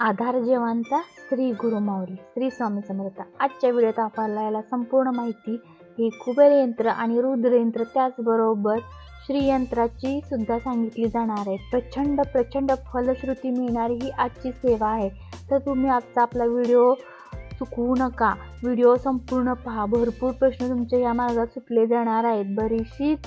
आधार जेवांचा श्री गुरुमाऊली श्री स्वामी समर्थ. आजच्या व्हिडिओत आपल्याला संपूर्ण माहिती ही कुबेर यंत्र आणि रुद्रयंत्र त्याचबरोबर श्रीयंत्राची सुद्धा सांगितली जाणार आहे. प्रचंड प्रचंड फलश्रुती मिळणारी ही आजची सेवा आहे. तर तुम्ही आजचा आपला व्हिडिओ चुकवू नका. व्हिडिओ संपूर्ण पहा. भरपूर प्रश्न तुमच्या या मार्गात सुटले जाणार आहेत. बरीचशीच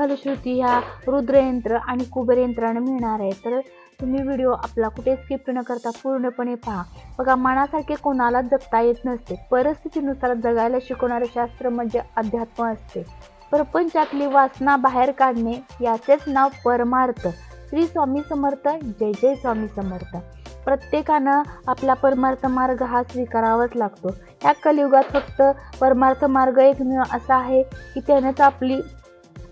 फलश्रुती ह्या रुद्रयंत्र आणि कुबेरयंत्रानं मिळणार आहे. तर तुम्ही व्हिडिओ आपला कुठे स्किप न करता पूर्णपणे पहा. बघा मनासारखे कोणाला जगता येत नसते. परिस्थितीनुसार जगायला शिकवणारे शास्त्र म्हणजे अध्यात्म असते. प्रपंचातली वासना बाहेर काढणे याचेच नाव परमार्थ. श्री स्वामी समर्थ जय जय स्वामी समर्थ. प्रत्येकानं आपला परमार्थ मार्ग हा स्वीकारावाच लागतो. ह्या कलियुगात फक्त परमार्थ मार्ग एकमेव असा आहे की त्यानंच आपली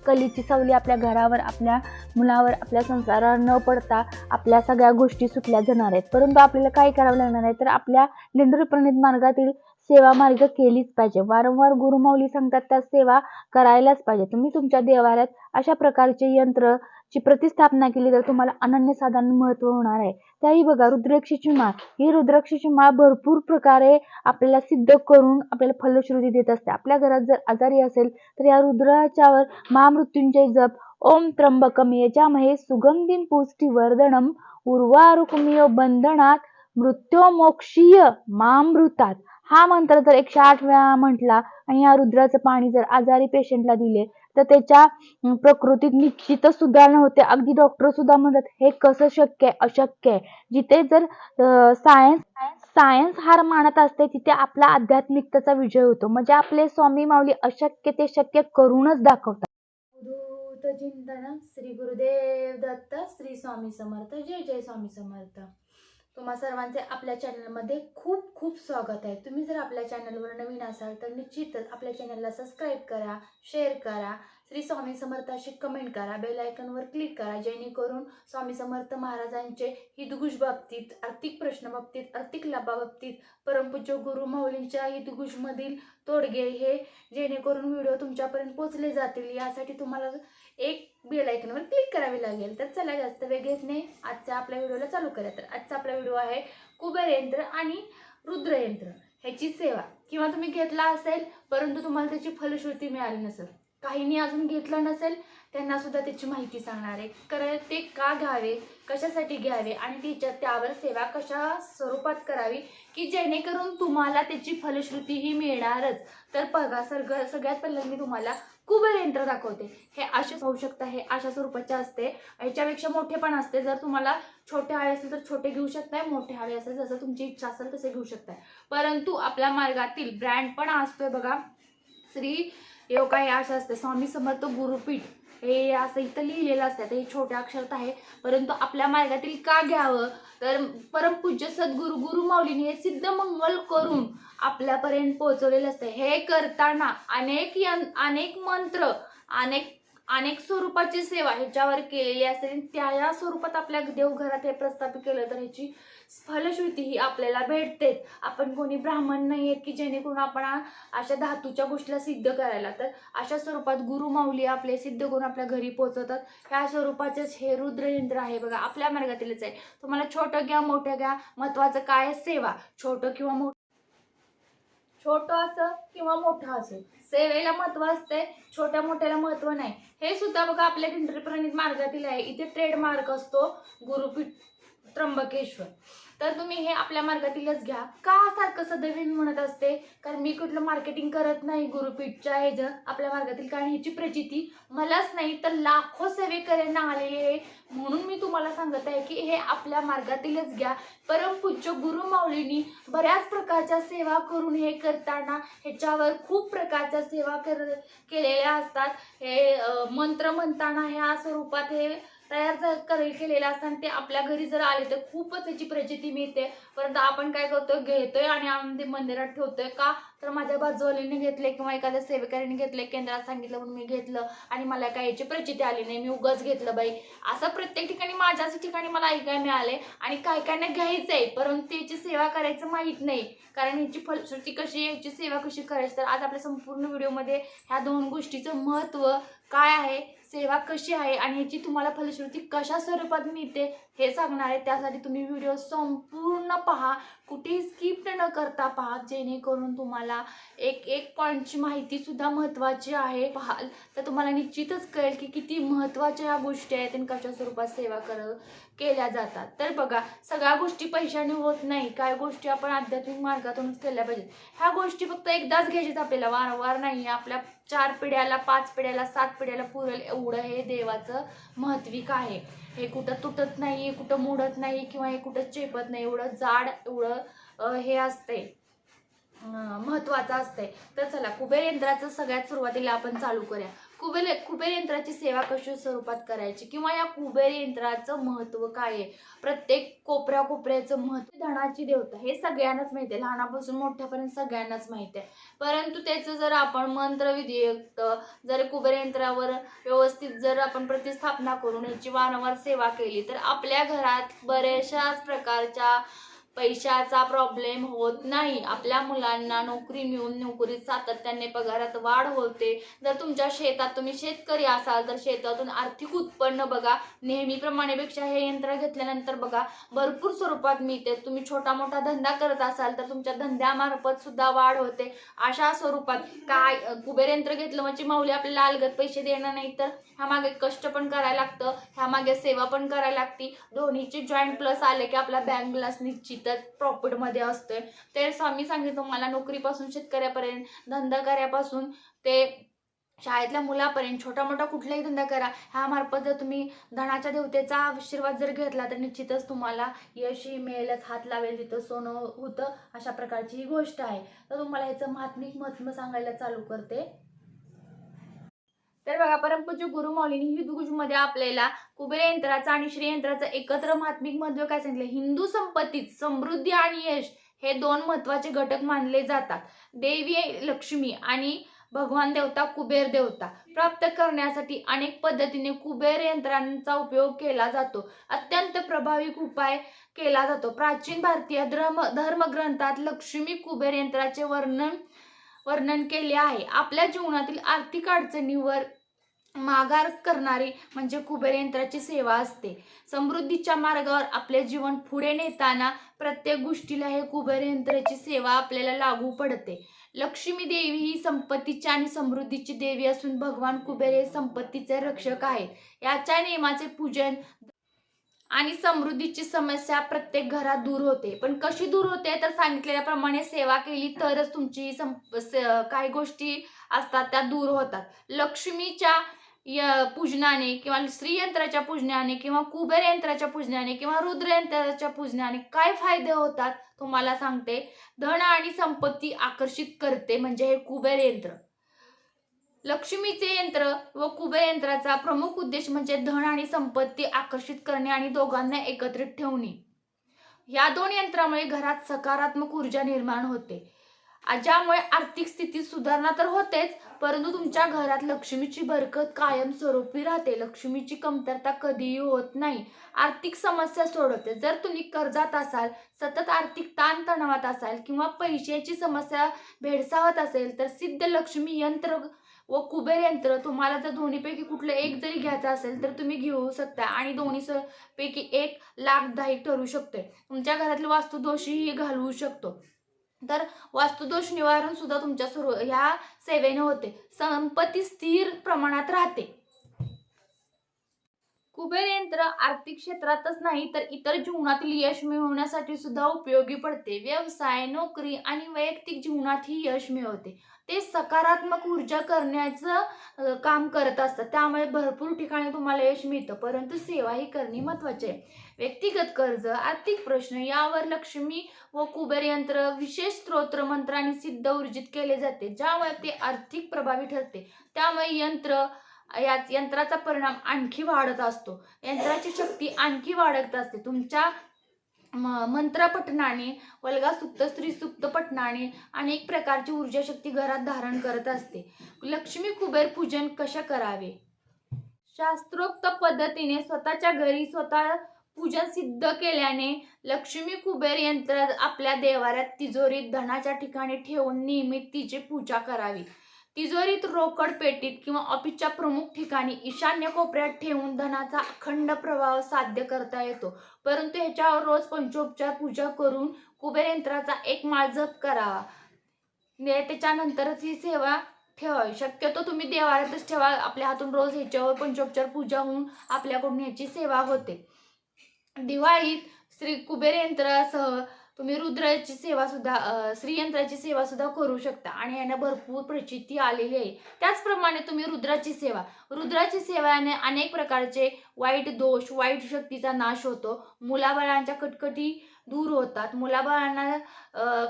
कलीची सावली आपल्या घरावर आपल्या मुलावर आपल्या संसारावर न पडता आपल्या सगळ्या गोष्टी सुटल्या जाणार आहेत. परंतु आपल्याला काय करावं लागणार आहे? तर आपल्या लिंडूरप्रणित मार्गातील सेवा मार्ग केलीच पाहिजे. वारंवार गुरुमाऊली सांगतात त्या सेवा करायलाच पाहिजे. तुम्ही तुमच्या देवालयात अशा प्रकारचे यंत्र ची प्रतिस्थापना केली तर तुम्हाला अनन्यसाधारण महत्त्व होणार आहे. त्याही बघा रुद्राक्षीची माळ. ही रुद्राक्षीची माळ भरपूर प्रकारे आपल्याला सिद्ध करून आपल्याला फलश्रुती देत असते. आपल्या घरात जर आजारी असेल तर या रुद्राच्यावर महामृत्युंजय जप ओम त्र्यंबकम यजामहे सुगंधी पुष्टी वर्धनम उर्वारुकमिय बंधनात मृत्योमोक्षीय मामृतात हा मंत्र जर एकशे आठ वेळा म्हटला आणि या रुद्राचं पाणी जर आजारी पेशंटला दिले तर त्याच्या प्रकृतीत निश्चितच सुधारणा होते. अगदी डॉक्टर सुद्धा म्हणतात हे कसं शक्य आहे? अशक्य आहे. जिथे जर सायन्स सायन्स हार मानत असते तिथे आपला आध्यात्मिकतेचा विजय होतो. म्हणजे आपले स्वामी माऊली अशक्य ते शक्य करूनच दाखवतात. चिंतन श्री गुरुदेव दत्त श्री स्वामी समर्थ जय जय स्वामी समर्थ. तुम्हा सर्वांचे आपल्या चॅनलमध्ये खूप खूप स्वागत आहे. तुम्ही जर आपल्या चॅनलवर नवीन असाल तर निश्चितच आपल्या चॅनलला सबस्क्राईब करा शेअर करा श्री स्वामी समर्थाशी कमेंट करा बेल आयकनवर क्लिक करा जेणेकरून स्वामी समर्थ महाराजांचे हितगुज बाबतीत आर्थिक प्रश्न बाबतीत आर्थिक लाभाबाबतीत परमपूज्य गुरु माऊलींच्या हितगुजमधील तोडगे हे जेणेकरून व्हिडिओ तुमच्यापर्यंत पोहोचले जातील. यासाठी तुम्हाला एक बेल आयकनवर क्लिक करावे लागेल. तर चला जास्त वेग घेत नाही. आजच्या आपल्या व्हिडिओला चालू करा तर आजचा आपला व्हिडिओ आहे कुबेर यंत्र आणि रुद्रयंत्र. ह्याची सेवा. किंवा तुम्ही घेतला असेल परंतु तुम्हाला त्याची फलश्रुती मिळाली नसेल काहींनी अजून घेतलं नसेल त्यांना सुद्धा त्याची माहिती सांगणार. आहे कारण ते का घ्यावे कशासाठी घ्यावे आणि तिच्या त्यावर सेवा कशा स्वरूपात करावी की जेणेकरून तुम्हाला त्याची फलश्रुतीही मिळणारच. तर बघा सर्ग सगळ्यात पहिल्यांदा मी तुम्हाला कुबेर यंत्र दाखवते. हे असे होऊ शकतं हे अशा स्वरूपाचे असते. ह्याच्यापेक्षा मोठे पण असते. जर तुम्हाला छोटे हवे असेल तर छोटे घेऊ शकताय मोठे हवे असेल जसं तुमची इच्छा असेल तसे घेऊ शकताय. परंतु आपल्या मार्गातील ब्रँड पण असतोय बघा. श्री योगा हे असं असते. स्वामी समर्थ गुरुपीठ हे असं इथं लिहिलेलं असतं. आता हे छोट्या अक्षरात आहे. परंतु आपल्या मार्गातील का घ्यावं? तर परमपूज्य सद्गुरु गुरु माऊलीने हे सिद्ध मंगल करून आपल्यापर्यंत पोहोचवलेलं असतं. हे करताना अनेक यं अनेक मंत्र अनेक अनेक स्वरूपाची सेवा ह्याच्यावर केलेली असते. आणि त्या या स्वरूपात आपल्या देवघरात हे प्रस्थापित केलं तर ह्याची फलश्रुती ही आपल्याला भेटतेच. आपण कोणी ब्राह्मण नाही आहेत की जेणेकरून आपण अशा धातूच्या गोष्टीला सिद्ध करायला. तर अशा स्वरूपात गुरु माऊली आपले सिद्ध करून आपल्या घरी पोहोचवतात. ह्या स्वरूपाचेच हे रुद्रयंत्र आहे बघा आपल्या मार्गातीलच आहे. तुम्हाला छोटं घ्या मोठं घ्या महत्वाचं काय सेवा. छोटं किंवा मोठं छोटं असं किंवा मोठं असो. सेवेला महत्त्व असते छोट्या मोठ्याला महत्त्व नाही. हे सुद्धा बघा आपल्या इंटरप्रणित मार्गातील आहे. इथे ट्रेडमार्क असतो. गुरुपीठ त्र्यंबकेश्वर. तर तुम्ही हे आपल्या मार्गातीलच घ्या. का सारखं सदैव मी म्हणत असते? कारण मी कुठलं मार्केटिंग करत नाही गुरुपीठच्या ह्याचं आपल्या मार्गातील कारण ह्याची प्रचिती. मलाच नाही तर लाखो सेवेकऱ्यांना आलेली आहे. म्हणून मी तुम्हाला सांगत आहे की हे आपल्या मार्गातीलच घ्या. परमपूज्य गुरु माऊलींनी बऱ्याच प्रकारच्या सेवा करून हे करताना ह्याच्यावर खूप प्रकारच्या सेवा कर केलेल्या असतात. हे मंत्र म्हणताना ह्या स्वरूपात हे तयार जर करे केलेलं असतं आणि ते आपल्या घरी जर आले तर खूपच त्याची प्रचिती मिळते. परंतु आपण काय करतो घेतोय आणि आम्ही ते मंदिरात ठेवतोय का? तर माझ्या बाजूवालीने घेतले किंवा एखाद्या सेवेकऱ्याने घेतले केंद्रात सांगितलं म्हणून मी घेतलं आणि मला काय याची प्रचिती आली नाही. मी उगाच घेतलं बाई. असं प्रत्येक ठिकाणी माझ्याच ठिकाणी मला ऐकायला मिळाले आणि काय काय ना घ्यायचं आहे. परंतु याची सेवा करायचं माहीत नाही. कारण याची फलश्रुती कशी याची सेवा कशी करायची? तर आज आपल्या संपूर्ण व्हिडिओमध्ये ह्या दोन गोष्टीचं महत्त्व काय आहे? सेवा कशी आहे आणि याची तुम्हाला फलश्रुती कशा स्वरूपात मिळते हे सांगणार आहे. त्यासाठी तुम्ही व्हिडिओ संपूर्ण पहा. कुठेही स्किप न करता पहा. जेणेकरून तुम्हाला एक एक पॉईंटची माहिती सुद्धा महत्त्वाची आहे. पाहाल. तर तुम्हाला निश्चितच कळेल की किती महत्त्वाच्या ह्या गोष्टी आहेत आणि कशा स्वरूपात सेवा कर केल्या जातात. तर बघा सगळ्या गोष्टी पैशाने होत नाही. काय गोष्टी आपण आध्यात्मिक मार्गातूनच केल्या पाहिजेत. ह्या गोष्टी फक्त एकदाच घ्यायच्यात आपल्याला. वारंवार नाही. आपल्या चार पिढ्याला पाच पिढ्याला सात पिढ्याला पुरेल एवढं हे देवाचं महत्विक आहे. हे कुठं तुटत नाही कुठं मोडत नाही किंवा हे कुठं चेपत नाही एवढं जाड एवढं हे असते. महत्त्वाचं महत्वाचं असतंय तर चला कुबेर यंत्राचं सगळ्यात सुरुवातीला आपण चालू करूया. कुबेर कुबेर यंत्राची सेवा कशा स्वरूपात करायची? किंवा या कुबेर यंत्राचं महत्त्व काय आहे? प्रत्येक कोपऱ्या कोपऱ्याचं महत्त्व धनाची देवता हे सगळ्यांनाच माहिती आहे. लहानापासून मोठ्यापर्यंत सगळ्यांनाच माहिती आहे. परंतु त्याचं जर आपण मंत्रविधियुक्त जर कुबेर यंत्रावर व्यवस्थित जर आपण प्रतिस्थापना करून याची वारंवार सेवा केली तर आपल्या घरात बऱ्याचशाच प्रकारच्या पैशाचा प्रॉब्लेम होत नाही. आपल्या मुलांना नोकरी मिळून नोकरीत सातत्याने पगारात वाढ होते. जर तुमच्या शेतात तुम्ही शेतकरी असाल तर शेतातून आर्थिक उत्पन्न बघा. नेहमीप्रमाणेपेक्षा हे यंत्र घेतल्यानंतर बघा भरपूर स्वरूपात मिळते. तुम्ही छोटा मोठा धंदा करत असाल तर तुमच्या धंद्यामार्फत सुद्धा वाढ होते. अशा स्वरूपात काय कुबेर यंत्र घेतलं म्हणजे माऊली आपल्याला अलगत पैसे देणार नाही तर? ह्यामागे कष्ट पण करायला लागतं. ह्यामागे सेवा पण करायला लागती. दोन्हीचे जॉईंट प्लस आले की आपला बँक निश्चित निश्चितच प्रॉफिटमध्ये असतोय. ते स्वामी सांगितलं मला नोकरीपासून शेतकऱ्यापर्यंत धंदा करापासून ते शाळेतल्या मुलापर्यंत छोटा मोठा कुठलाही धंदा करा. ह्यामार्फत जर तुम्ही धनाच्या देवतेचा आशीर्वाद जर घेतला तर निश्चितच तुम्हाला यशही मिळेलच. हात लावेल तिथं सोनं होतं अशा प्रकारची ही गोष्ट आहे. तर तुम्हाला ह्याचं महात्मिक महत्त्व सांगायला चालू करते. तर बघा परमपूज्य गुरु मौलीनी आपल्याला कुबेर यंत्राचा आणि श्रीयंत्राचा एकत्र महात्मिक महत्त्व काय सांगितलं? हिंदू संपत्तीत समृद्धी आणि यश हे दोन महत्त्वाचे घटक मानले जातात. देवी लक्ष्मी आणि भगवान देवता कुबेर देवता. प्राप्त करण्यासाठी अनेक पद्धतीने कुबेर यंत्रांचा उपयोग केला जातो. अत्यंत प्रभावी उपाय केला जातो. प्राचीन भारतीय धर्म धर्मग्रंथात लक्ष्मी कुबेर यंत्राचे वर्णन वर्णन केले आहे. आपल्या जीवनातील आर्थिक अडचणीवर माघार करणारी म्हणजे कुबेर यंत्राची सेवा असते. समृद्धीच्या मार्गावर आपले जीवन पुढे नेताना प्रत्येक गोष्टीला हे कुबेर यंत्राची सेवा आपल्याला लागू पडते. लक्ष्मी देवी ही संपत्तीची आणि समृद्धीची देवी असून भगवान कुबेर हे संपत्तीचे रक्षक आहेत. याच्या नियमाचे पूजन आणि समृद्धीची समस्या प्रत्येक घरात दूर होते. पण कशी दूर होते तर सांगितलेल्याप्रमाणे सेवा केली तरच तुमची संप स- काही गोष्टी असतात त्या दूर होतात. लक्ष्मीच्या य पूजनाने किंवा स्त्रीयंत्राच्या पूजनाने किंवा कुबेर यंत्राच्या पूजनाने किंवा रुद्र यंत्राच्या पूजनाने काय फायदे होतात तुम्हाला सांगते. धन आणि संपत्ती आकर्षित करते म्हणजे हे कुबेर यंत्र. लक्ष्मीचे यंत्र व कुबेर यंत्राचा प्रमुख उद्देश म्हणजे धन आणि संपत्ती आकर्षित करणे आणि दोघांना एकत्रित ठेवणे. या दोन यंत्रामुळे घरात सकारात्मक ऊर्जा निर्माण होते. ज्यामुळे आर्थिक स्थितीत सुधारणा तर होतेच परंतु तुमच्या घरात लक्ष्मीची बरकत कायमस्वरूपी राहते. लक्ष्मीची कमतरता कधीही होत नाही. आर्थिक समस्या सोडवते. जर तुम्ही कर्जात असाल सतत आर्थिक ताणतणावात असाल किंवा पैशाची समस्या भेडसावत असेल तर सिद्ध लक्ष्मी यंत्र व कुबेर यंत्र तुम्हाला जर दोन्हीपैकी कुठलं एक जरी घ्यायचं असेल तर तुम्ही घेऊ शकता आणि दोन्ही स- पैकी एक लाभदायक ठरू शकते तुमच्या घरातले वास्तुदोषही घालवू शकतो. तर वास्तुदोष निवारण सुद्धा तुमच्या सुरू ह्या सेवेने होते. संपत्ती स्थिर प्रमाणात राहते. कुबेर यंत्र आर्थिक क्षेत्रातच नाही तर इतर जीवनातील यश मिळवण्यासाठी सुद्धा उपयोगी पडते. व्यवसाय नोकरी आणि वैयक्तिक जीवनातही यश मिळवते. ते सकारात्मक ऊर्जा करण्याचं काम करत असतात त्यामुळे भरपूर ठिकाणी तुम्हाला यश मिळतं परंतु सेवाही करणे महत्त्वाचे आहे. व्यक्तिगत कर्ज आर्थिक प्रश्न यावर लक्ष्मी व कुबेर यंत्र विशेष स्तोत्र मंत्राने सिद्ध ऊर्जित केले जाते ज्यामुळे ते आर्थिक प्रभावी ठरते. त्यामुळे यंत्र या यंत्राचा परिणाम आणखी वाढत असतो. यंत्राची शक्ती आणखी वाढत असते. तुमच्या मंत्रपठणाने मंत्र वल्गा स्त्री सुप्त पठणाने अनेक प्रकारची ऊर्जा शक्ती घरात धारण करत असते. लक्ष्मी कुबेर पूजन कशा करावे? शास्त्रोक्त पद्धतीने स्वतःच्या घरी स्वतः पूजन सिद्ध केल्याने लक्ष्मी कुबेर यंत्र आपल्या देवाऱ्यात तिजोरीत धनाच्या ठिकाणी ठेवून नियमित तिची पूजा करावी. तिजोरीत रोकड पेटीत किंवा ऑफिसच्या प्रमुख ठिकाणी ईशान्य कोपऱ्यात ठेवून धनाचा अखंड प्रवाह साध्य करता येतो. परंतु ह्याच्यावर रोज पंचोपचार पूजा करून कुबेर यंत्राचा एक माळ जप करावा ने म्हणजे त्याच्यानंतरच ही सेवा ठेवावी. शक्यतो तुम्ही देवाळ्यातच ठेवा. आपल्या हातून रोज ह्याच्यावर पंचोपचार पूजा होऊन आपल्याकडून ह्याची सेवा होते. दिवाळीत श्री कुबेर यंत्रासह तुम्ही रुद्राची सेवा सुद्धा श्रीयंत्राची सेवा सुद्धा करू शकता. आणि यांना भरपूर प्रचिती आलेली आहे. त्याचप्रमाणे तुम्ही रुद्राची सेवा. रुद्राची सेवाने अनेक प्रकारचे वाईट दोष वाईट शक्तीचा नाश होतो. मुलाबाळांच्या कटकटी दूर होतात. मुलाबाळांना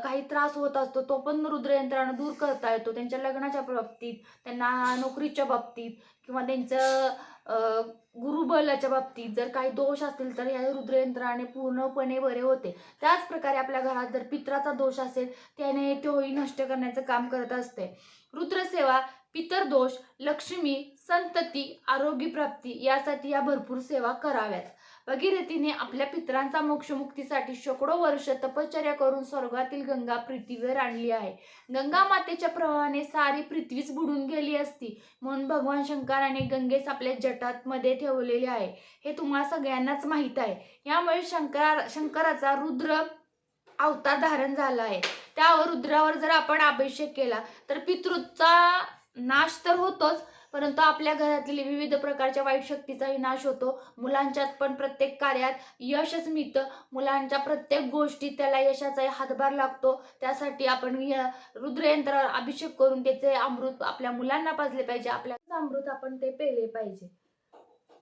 काही त्रास होत असतो तो पण रुद्रयंत्रानं दूर करता येतो. त्यांच्या लग्नाच्या बाबतीत त्यांना नोकरीच्या बाबतीत किंवा त्यांचं गुरुबलाच्या बाबतीत जर काही दोष असतील तर ह्या रुद्रयंत्राने पूर्णपणे बरे होते. त्याच प्रकारे आपल्या घरात जर पित्राचा दोष असेल त्याने तोही नष्ट करण्याचं काम करत असते. रुद्रसेवा पितर दोष लक्ष्मी संतती आरोग्यप्राप्ती यासाठी या भरपूर सेवा कराव्यात. भगीरथीने आपल्या पितरांचा मोक्षमुक्तीसाठी शेकडो वर्ष तपश्चर्या करून स्वर्गातील गंगा पृथ्वीवर आणली आहे. गंगा मातेच्या प्रवाहाने सारी पृथ्वीच बुडून गेली असती. म्हणून भगवान शंकराने गंगेस आपल्या जटात मध्ये ठेवलेले आहे. हे तुम्हाला सगळ्यांनाच माहीत आहे. यामुळे शंकरा शंकराचा रुद्र अवतार धारण झाला आहे. त्यावर रुद्रावर जर आपण अभिषेक केला तर पितृचा नाश तर होतोच परंतु आपल्या घरातील विविध प्रकारच्या वाईट शक्तीचाही नाश होतो. मुलांच्यात पण प्रत्येक कार्यात यशच मिळतं. मुलांच्या प्रत्येक गोष्टीत त्याला यशाचा हातभार लागतो. त्यासाठी आपण रुद्रयंत्रावर अभिषेक करून त्याचे अमृत आपल्या मुलांना पाजले पाहिजे. आपल्या अमृत आपण ते पेले पाहिजे.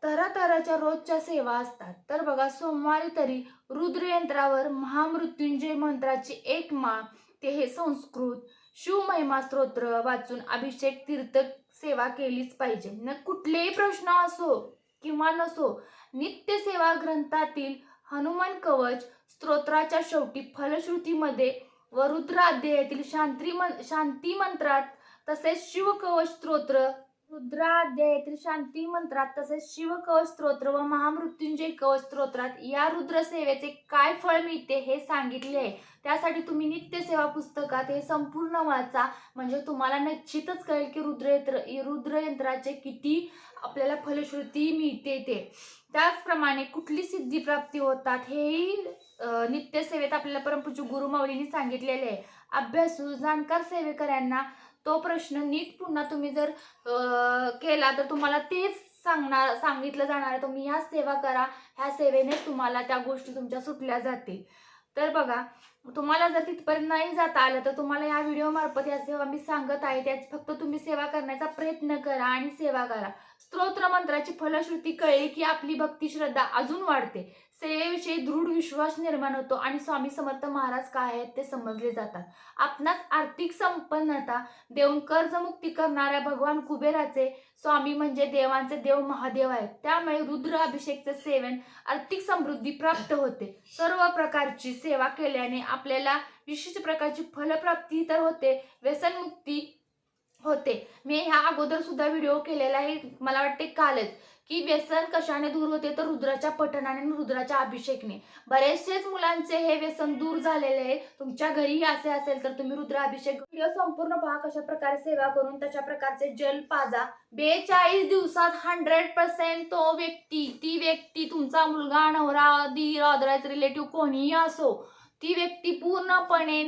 तरातराच्या रोजच्या सेवा असतात. तर बघा सोमवारी तरी रुद्रयंत्रावर महामृत्युंजय मंत्राची एक माळ ते हे संस्कृत शिवमहिमा स्तोत्र वाचून अभिषेक तीर्थ सेवा केलीच पाहिजे. न कुठलेही प्रश्न असो किंवा नसो नित्य सेवा ग्रंथातील हनुमान कवच स्तोत्राच्या शेवटी फलश्रुतीमध्ये व रुद्र अध्यायातील शांती मन शांती मंत्रात तसेच शिवकवच स्तोत्र रुद्राध्यायातील शांती मंत्रात तसेच शिवकवच स्तोत्र व महामृत्युंजय कवच स्तोत्रात या रुद्रसेवेचे काय फळ मिळते हे सांगितले आहे. त्यासाठी तुम्ही नित्यसेवा पुस्तकात हे संपूर्ण वाचा. म्हणजे तुम्हाला निश्चितच कळेल की रुद्रयंत्र रुद्रयंत्राचे किती आपल्याला फलश्रुती मिळते ते. त्याचप्रमाणे कुठली सिद्धी प्राप्ती होतात हेही नित्यसेवेत आपल्याला परमपूज्य गुरुमाऊलींनी सांगितलेले आहे. अभ्यासू जाणकार सेवेकऱ्यांना तो प्रश्न नीट पुन्हा तुम्ही जर केला तर तुम्हाला तेच सांगणार सांगितलं जाणार आहे. तुम्ही ह्या सेवा करा. ह्या सेवेनेच तुम्हाला त्या गोष्टी तुमच्या सुटल्या जातील. तर बघा तुम्हाला जर तिथपर्यंत नाही जाता आलं तर तुम्हाला या व्हिडिओमार्फत या सेवा मी सांगत आहे. त्याच फक्त तुम्ही सेवा करण्याचा प्रयत्न करा आणि सेवा करा. स्तोत्र मंत्राची फलश्रुती कळली की आपली भक्ती श्रद्धा अजून वाढते. सेवेविषयी दृढ विश्वास निर्माण होतो आणि स्वामी समर्थ महाराज काय आहेत ते समजले जातात. आपणास आर्थिक संपन्नता देऊन कर्जमुक्ती करणाऱ्या भगवान कुबेराचे स्वामी म्हणजे देवांचे देव महादेव आहेत. त्यामुळे रुद्र अभिषेकचे सेवन आर्थिक समृद्धी प्राप्त होते. सर्व प्रकारची सेवा केल्याने आपल्याला विशिष्ट प्रकारची फलप्राप्ती तर होते व्यसनमुक्ती होते. मी ह्या अगोदर सुद्धा व्हिडिओ केलेला आहे. मला वाटते कालच की व्यसन कशाने दूर होते? तर रुद्राच्या पठणाने आणि रुद्राच्या अभिषेकने. बरेचसेच मुलांचे हे व्यसन दूर झालेले आहे. तुमच्या घरीही असे असेल तर तुम्ही रुद्र अभिषेक व्हिडिओ संपूर्ण पहा कशा प्रकारे सेवा करून तशा प्रकारचे जल पाजा. बेचाळीस दिवसात हंड्रेड पर्सेंट तो व्यक्ती ती व्यक्ती तुमचा मुलगा नवरा दीर रिलेटिव्ह कोणीही असो ती व्यक्ती पूर्णपणे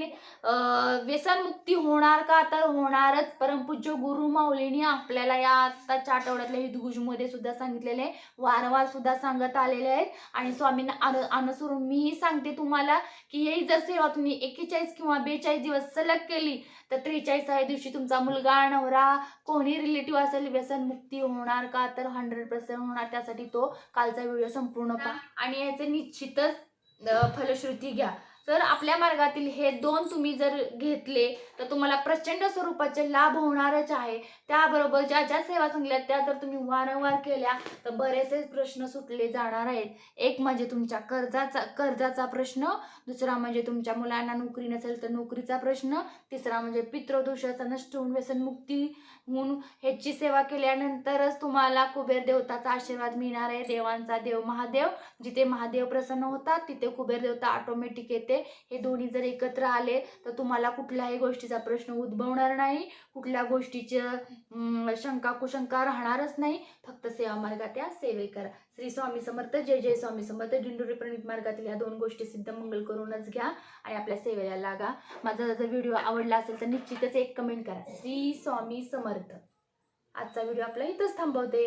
व्यसनमुक्ती होणार का? तर होणारच. परमपूज्य गुरु माऊलीने आपल्याला या आत्ताच्या आठवड्यातल्या हिदगुजमध्ये सुद्धा सांगितलेले आहे. वारंवार सुद्धा सांगत आलेले आहेत. आणि स्वामींना अनु अनुसरून मीही सांगते तुम्हाला की ही जर सेवा तुम्ही एकेचाळीस किंवा बेचाळीस दिवस सलग केली तर त्रेचाळीसाव्या दिवशी तुमचा मुलगा नवरा कोणी रिलेटिव्ह असेल व्यसनमुक्ती होणार का? तर हंड्रेड पर्सेंट होणार. त्यासाठी तो कालचा व्हिडिओ संपूर्ण पहा. आणि याचे निश्चितच फलश्रुती घ्या. तर आपल्या मार्गातील हे दोन तुम्ही जर घेतले तर तुम्हाला प्रचंड स्वरूपाचे लाभ होणारच आहे. त्याबरोबर ज्या ज्या सेवा सांगल्या त्या जर तुम्ही वारंवार केल्या तर बरेचसे प्रश्न सुटले जाणार आहेत. एक म्हणजे तुमच्या कर्जाचा कर्जाचा प्रश्न दुसरा म्हणजे तुमच्या मुलांना नोकरी नसेल तर नोकरीचा प्रश्न तिसरा म्हणजे पितृदोषाचा नष्ट होऊन व्यसनमुक्ती होऊन ह्याची सेवा केल्यानंतरच तुम्हाला कुबेर देवताचा आशीर्वाद मिळणार आहे. देवांचा देव महादेव जिथे महादेव प्रसन्न होतात तिथे कुबेर देवता ऑटोमॅटिक येते. हे दोन्ही जर एकत्र आले तर तुम्हाला कुठल्याही गोष्टीचा प्रश्न उद्भवणार नाही. कुठल्या गोष्टीचं शंका कुशंका राहणारच नाही. फक्त सेवा मार्गात या सेवे करा. श्री स्वामी समर्थ जय जय स्वामी समर्थ. दिंडोरी प्रणित मार्गातील ह्या दोन गोष्टी सिद्ध मंगल करूनच घ्या आणि आपल्या सेवेला लागा. माझा जर व्हिडिओ आवडला असेल तर निश्चितच एक कमेंट करा. श्री स्वामी समर्थ. आजचा व्हिडिओ आपला इथंच थांबवते.